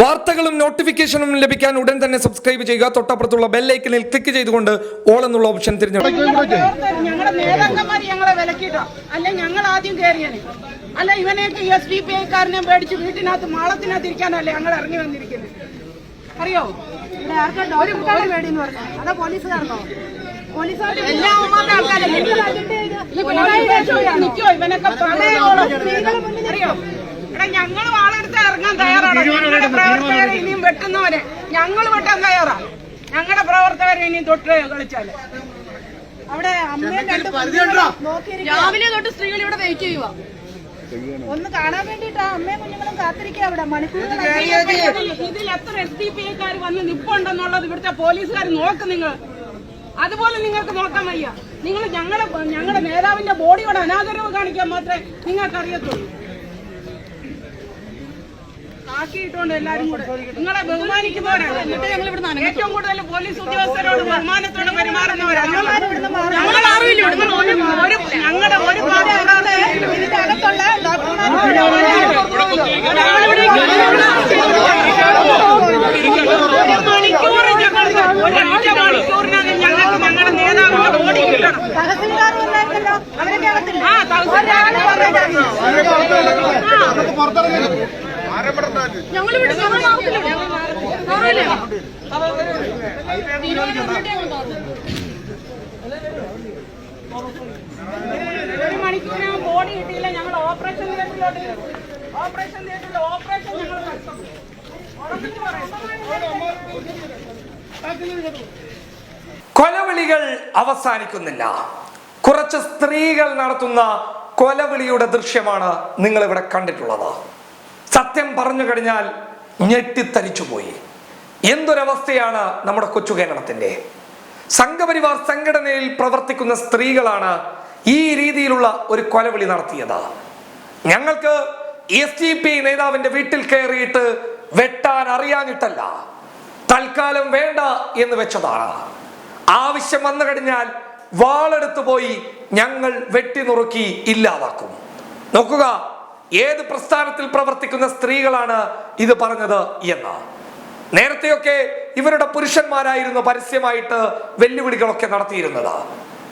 വാർത്തകളും നോട്ടിഫിക്കേഷനും ലഭിക്കാൻ ഉടൻ തന്നെ സബ്സ്ക്രൈബ് ചെയ്യുക. തൊട്ടപ്പുറത്തുള്ള ബെല്ലൈക്കനിൽ ക്ലിക്ക് ചെയ്തുകൊണ്ട് ഓൾ എന്നുള്ള ഓപ്ഷൻ തിരഞ്ഞെടുക്കുക. ഞങ്ങളുടെ നേതാക്കന്മാർ ഞങ്ങളെ വിലക്കിട്ടോ അല്ലെ ഞങ്ങൾ ആദ്യം കയറിയനെ അല്ല ഇവനെയൊക്കെ എസ് ഡി പി ഐക്കാരനെ പേടിച്ച് വീട്ടിനകത്ത് മാളത്തിനകത്ത് ഇരിക്കാനല്ലേ ഞങ്ങൾ ഇറങ്ങി വന്നിരിക്കുന്നത് അറിയോ? ഇവിടെ ആർക്കാ ഒരു ഒരു പേടി എന്ന് പറഞ്ഞു. അതാ പോലീസുകാരനോ? പോലീസുകാരുടെ നിൽക്കുവോ ഇവനൊക്കെ അറിയോ? എടാ ഞങ്ങൾ വാളെടുത്ത് ഇറങ്ങാൻ തയ്യാറാണ്. ഞങ്ങളുടെ പ്രവർത്തകരെ ഇനിയും വെട്ടുന്നവരെ ഞങ്ങൾ വെട്ടാൻ തയ്യാറാണ് ഞങ്ങളുടെ പ്രവർത്തകരെ ഇനിയും തൊട്ട് കളിച്ചാൽ. അവിടെ അമ്മയും രണ്ട്. രാവിലെ തൊട്ട് സ്ത്രീകൾ ഇവിടെ വെയിറ്റ് ചെയ്യുക ഒന്ന് കാണാൻ വേണ്ടിട്ടാ അമ്മയും കുഞ്ഞുങ്ങളും കാത്തിരിക്കുക അവിടെ. മണിക്കൂറുകൾ ഇതിൽ എത്ര എസ് ഡി പി ഐക്കാർ വന്ന് നിപ്പുണ്ടെന്നുള്ളത് ഇവിടുത്തെ പോലീസുകാർ നോക്ക് നിങ്ങൾ. അതുപോലെ നിങ്ങൾക്ക് നോക്കാൻ വയ്യ. നിങ്ങൾ ഞങ്ങളുടെ ഞങ്ങളുടെ നേതാവിന്റെ ബോഡിയോട് അനാദരവ് കാണിക്കാൻ മാത്രമേ നിങ്ങൾക്ക് അറിയത്തുള്ളൂ ആക്കിയിട്ടുണ്ട് എല്ലാരും കൂടെ നിങ്ങളെ ബഹുമാനിക്കുന്നവരാണ് എന്നിട്ട് ഞങ്ങൾ ഏറ്റവും കൂടുതൽ പോലീസ് ഉദ്യോഗസ്ഥരോട് ബഹുമാനത്തോടെ പെരുമാറുന്നവരാണ്. ഞങ്ങൾ അറിയില്ല. ഒരു ഞങ്ങളുടെ ഒരു അകത്തുള്ള ഒരു മണിക്കൂർ ഞങ്ങൾ ഒരൊറ്റ മണിക്കൂറിനകം ഞങ്ങൾക്ക് ഞങ്ങളുടെ നേതാവിന്റെ ബോഡി കിട്ടണം. ആ തഹസിൽദാർ. ഇവിടെ ഞങ്ങൾ മാറത്തില്ല മാറില്ല ഒരു മണിക്കൂറിനകം ബോഡി കിട്ടിയില്ല. ഞങ്ങൾ ഓപ്പറേഷൻ തിയേറ്ററിലോട്ട് ഓപ്പറേഷൻ തിയേറ്ററിൽ ഓപ്പറേഷൻ ഞങ്ങൾ നടത്തും. കൊലവിളികൾ അവസാനിക്കുന്നില്ല. കുറച്ച് സ്ത്രീകൾ നടത്തുന്ന കൊലവിളിയുടെ ദൃശ്യമാണ് നിങ്ങൾ ഇവിടെ കണ്ടിട്ടുള്ളത്. സത്യം പറഞ്ഞു കഴിഞ്ഞാൽ ഞെട്ടിത്തരിച്ചുപോയി. എന്തൊരവസ്ഥയാണ് നമ്മുടെ കൊച്ചു കേരളത്തിന്റെ സംഘപരിവാർ സംഘടനയിൽ പ്രവർത്തിക്കുന്ന സ്ത്രീകളാണ് ഈ രീതിയിലുള്ള ഒരു കൊലവിളി നടത്തിയത്. ഞങ്ങൾക്ക് എസ് ഡി പി നേതാവിന്റെ വീട്ടിൽ കയറിയിട്ട് വെട്ടാൻ അറിയാഞ്ഞിട്ടല്ല. തൽക്കാലം വേണ്ട എന്ന് വെച്ചതാണ്. ആവശ്യം വന്നു കഴിഞ്ഞാൽ വാളെടുത്തു പോയി ഞങ്ങൾ വെട്ടി നുറുക്കി ഇല്ലാതാക്കും. നോക്കുക ഏത് പ്രസ്ഥാനത്തിൽ പ്രവർത്തിക്കുന്ന സ്ത്രീകളാണ് ഇത് പറഞ്ഞത് എന്ന്. നേരത്തെയൊക്കെ ഇവരുടെ പുരുഷന്മാരായിരുന്നു പരസ്യമായിട്ട് വെല്ലുവിളികളൊക്കെ നടത്തിയിരുന്നത്.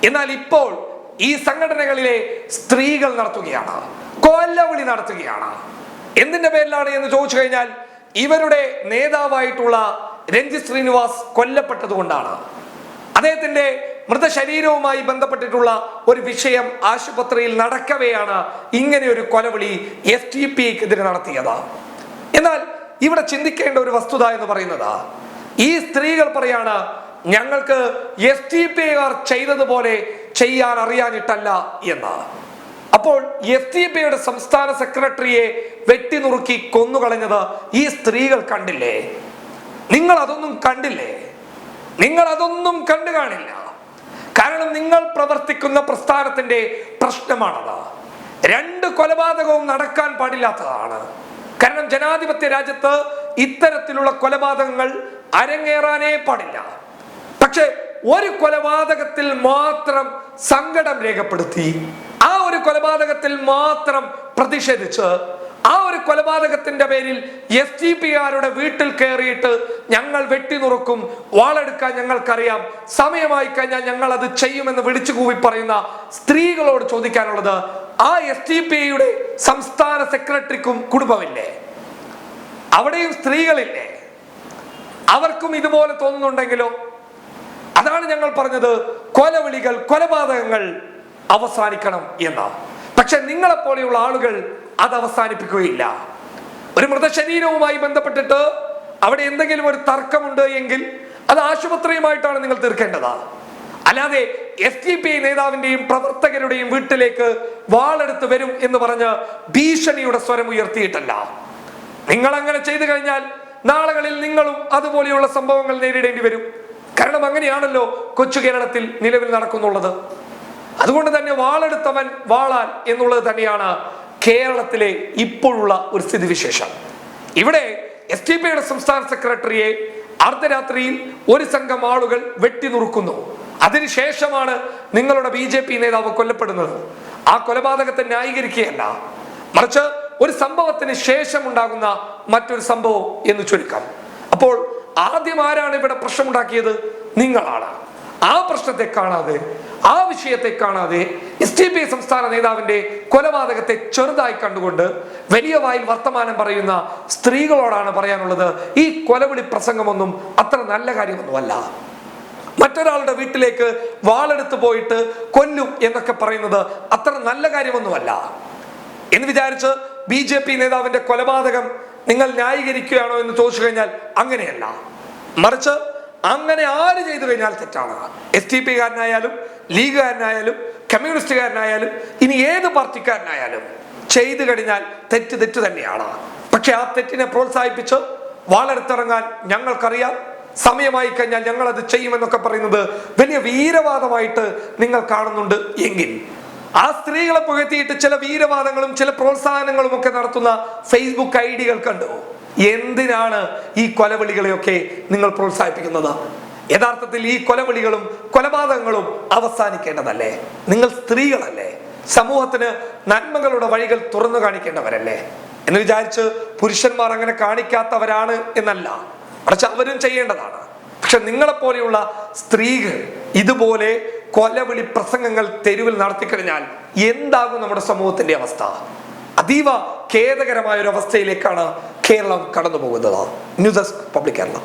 എന്നാൽ ഇപ്പോൾ ഈ സംഘടനകളിലെ സ്ത്രീകൾ നടത്തുകയാണ് കൊല്ലവിളി നടത്തുകയാണ്. എന്തിന്റെ പേരിലാണ് എന്ന് ചോദിച്ചു കഴിഞ്ഞാൽ ഇവരുടെ നേതാവായിട്ടുള്ള രഞ്ജിത് ശ്രീനിവാസ് കൊല്ലപ്പെട്ടതുകൊണ്ടാണ്. അദ്ദേഹത്തിന്റെ മൃതശരീരവുമായി ബന്ധപ്പെട്ടിട്ടുള്ള ഒരു വിഷയം ആശുപത്രിയിൽ നടക്കവെയാണ് ഇങ്ങനെ ഒരു കൊലവിളി എസ് ടി പിക്കെതിരെ നടത്തിയത്. എന്നാൽ ഇവിടെ ചിന്തിക്കേണ്ട ഒരു വസ്തുത എന്ന് പറയുന്നത് ഈ സ്ത്രീകൾ പറയാണ് ഞങ്ങൾക്ക് എസ് ടി പി ചെയ്തതുപോലെ ചെയ്യാൻ അറിയാനിട്ടല്ല എന്ന്. അപ്പോൾ എസ് ടി പിയുടെ സംസ്ഥാന സെക്രട്ടറിയെ വെട്ടിനുറുക്കി കൊന്നുകളഞ്ഞത് ഈ സ്ത്രീകൾ കണ്ടില്ലേ? നിങ്ങൾ അതൊന്നും കണ്ടില്ലേ? നിങ്ങൾ അതൊന്നും കണ്ടു കാണില്ല കാരണം നിങ്ങൾ പ്രവർത്തിക്കുന്ന പ്രസ്ഥാനത്തിന്റെ പ്രശ്നമാണത്. രണ്ട് കൊലപാതകവും നടക്കാൻ പാടില്ലാത്തതാണ്. കാരണം ജനാധിപത്യ രാജ്യത്ത് ഇത്തരത്തിലുള്ള കൊലപാതകങ്ങൾ അരങ്ങേറാനേ പാടില്ല. പക്ഷെ ഒരു കൊലപാതകത്തിൽ മാത്രം സങ്കടം രേഖപ്പെടുത്തി ആ ഒരു കൊലപാതകത്തിൽ മാത്രം പ്രതിഷേധിച്ച് കൊലപാതകത്തിന്റെ പേരിൽ എസ് ജി പി ആരുടെ വീട്ടിൽ കയറിയിട്ട് ഞങ്ങൾ വെട്ടിനുറുക്കും വാളെടുക്കാൻ ഞങ്ങൾക്കറിയാം. സമയമായി കഴിഞ്ഞാൽ ഞങ്ങൾ അത് ചെയ്യുമെന്ന് വിളിച്ചു കൂവി പറയുന്ന സ്ത്രീകളോട് ചോദിക്കാനുള്ളത് ആ എസ് ടി പിയുടെ സംസ്ഥാന സെക്രട്ടറിക്കും കുടുംബമില്ലേ? അവിടെയും സ്ത്രീകളില്ലേ? അവർക്കും ഇതുപോലെ തോന്നുന്നുണ്ടെങ്കിലോ? അതാണ് ഞങ്ങൾ പറഞ്ഞത് കൊലവിളികൾ കൊലപാതകങ്ങൾ അവസാനിക്കണം എന്ന്. പക്ഷെ നിങ്ങളെപ്പോലെയുള്ള ആളുകൾ അത് അവസാനിപ്പിക്കുകയില്ല. ഒരു മൃതശരീരവുമായി ബന്ധപ്പെട്ടിട്ട് അവിടെ എന്തെങ്കിലും ഒരു തർക്കമുണ്ട് എങ്കിൽ അത് ആശുപത്രിയുമായിട്ടാണ് നിങ്ങൾ തീർക്കേണ്ടത്. അല്ലാതെ എസ് ടി പി നേതാവിന്റെയും പ്രവർത്തകരുടെയും വീട്ടിലേക്ക് വാളെടുത്ത് വരും എന്ന് പറഞ്ഞ് ഭീഷണിയുടെ സ്വരം ഉയർത്തിയിട്ടല്ല. നിങ്ങൾ അങ്ങനെ ചെയ്തു കഴിഞ്ഞാൽ നാളുകളിൽ നിങ്ങളും അതുപോലെയുള്ള സംഭവങ്ങൾ നേരിടേണ്ടി വരും. കാരണം അങ്ങനെയാണല്ലോ കൊച്ചു കേരളത്തിൽ നിലവിൽ നടക്കുന്നുള്ളത്. അതുകൊണ്ട് തന്നെ വാളെടുത്തവൻ വാളാൻ എന്നുള്ളത് തന്നെയാണ് കേരളത്തിലെ ഇപ്പോഴുള്ള ഒരു സ്ഥിതിവിശേഷം ഇവിടെ എസ് ടി പിയുടെ സംസ്ഥാന സെക്രട്ടറിയെ അർദ്ധരാത്രിയിൽ ഒരു സംഘം ആളുകൾ വെട്ടിനുറുക്കുന്നു. അതിനുശേഷമാണ് നിങ്ങളുടെ ബി ജെ പി നേതാവ് കൊല്ലപ്പെടുന്നത്. ആ കൊലപാതകത്തെ ന്യായീകരിക്കുകയല്ല. മറിച്ച് ഒരു സംഭവത്തിന് ശേഷം ഉണ്ടാകുന്ന മറ്റൊരു സംഭവം എന്ന് ചുരുക്കം. അപ്പോൾ ആദ്യം ആരാണ് ഇവിടെ പ്രശ്നമുണ്ടാക്കിയത്? നിങ്ങളാണ്. ആ പ്രശ്നത്തെ കാണാതെ ആ വിഷയത്തെ കാണാതെ എസ് ടി പി ഐ സംസ്ഥാന നേതാവിന്റെ കൊലപാതകത്തെ ചെറുതായി കണ്ടുകൊണ്ട് വലിയ വായിൽ വർത്തമാനം പറയുന്ന സ്ത്രീകളോടാണ് പറയാനുള്ളത് ഈ കൊലവിളി പ്രസംഗമൊന്നും അത്ര നല്ല കാര്യമൊന്നുമല്ല. മറ്റൊരാളുടെ വീട്ടിലേക്ക് വാളെടുത്ത് പോയിട്ട് കൊല്ലും എന്നൊക്കെ പറയുന്നത് അത്ര നല്ല കാര്യമൊന്നുമല്ല. എന്ന് വിചാരിച്ച് ബി ജെ പി നേതാവിന്റെ കൊലപാതകം നിങ്ങൾ ന്യായീകരിക്കുകയാണോ എന്ന് ചോദിച്ചു കഴിഞ്ഞാൽ അങ്ങനെയല്ല. മറിച്ച് അങ്ങനെ ആര് ചെയ്തു കഴിഞ്ഞാൽ തെറ്റാണ്? എസ് ടി പി കാരനായാലും ലീഗുകാരനായാലും കമ്മ്യൂണിസ്റ്റുകാരനായാലും ഇനി ഏത് പാർട്ടിക്കാരനായാലും ചെയ്തു കഴിഞ്ഞാൽ തെറ്റ് തെറ്റ് തന്നെയാണ്. പക്ഷെ ആ തെറ്റിനെ പ്രോത്സാഹിപ്പിച്ച് വാളെടുത്തിറങ്ങാൻ ഞങ്ങൾക്കറിയാം. സമയമായി കഴിഞ്ഞാൽ ഞങ്ങൾ അത് ചെയ്യുമെന്നൊക്കെ പറയുന്നത് വലിയ വീരവാദമായിട്ട് നിങ്ങൾ കാണുന്നുണ്ട് എങ്കിൽ. ആ സ്ത്രീകളെ പുകഴ്ത്തിയിട്ട് ചില വീരവാദങ്ങളും ചില പ്രോത്സാഹനങ്ങളും ഒക്കെ നടത്തുന്ന ഫേസ്ബുക്ക് ഐ ഡികൾ കണ്ടു? എന്തിനാണ് ഈ കൊലവിളികളെയൊക്കെ നിങ്ങൾ പ്രോത്സാഹിപ്പിക്കുന്നത്? യഥാർത്ഥത്തിൽ ഈ കൊലവിളികളും കൊലപാതകങ്ങളും അവസാനിക്കേണ്ടതല്ലേ? നിങ്ങൾ സ്ത്രീകളല്ലേ? സമൂഹത്തിന് നന്മകളുടെ വഴികൾ തുറന്നു കാണിക്കേണ്ടവരല്ലേ? എന്ന് വിചാരിച്ച് പുരുഷന്മാർ അങ്ങനെ കാണിക്കാത്തവരാണ് എന്നല്ല. മറിച്ച് അവരും ചെയ്യേണ്ടതാണ്. പക്ഷെ നിങ്ങളെപ്പോലെയുള്ള സ്ത്രീകൾ ഇതുപോലെ കൊലവിളി പ്രസംഗങ്ങൾ തെരുവിൽ നടത്തിക്കഴിഞ്ഞാൽ എന്താകും നമ്മുടെ സമൂഹത്തിന്റെ അവസ്ഥ? അതീവ ഖേദകരമായ ഒരു അവസ്ഥയിലേക്കാണ് കേരളം കടന്നു പോകുന്നത് ന്യൂസ് ഡെസ്ക് പബ്ലിക് കേരളം.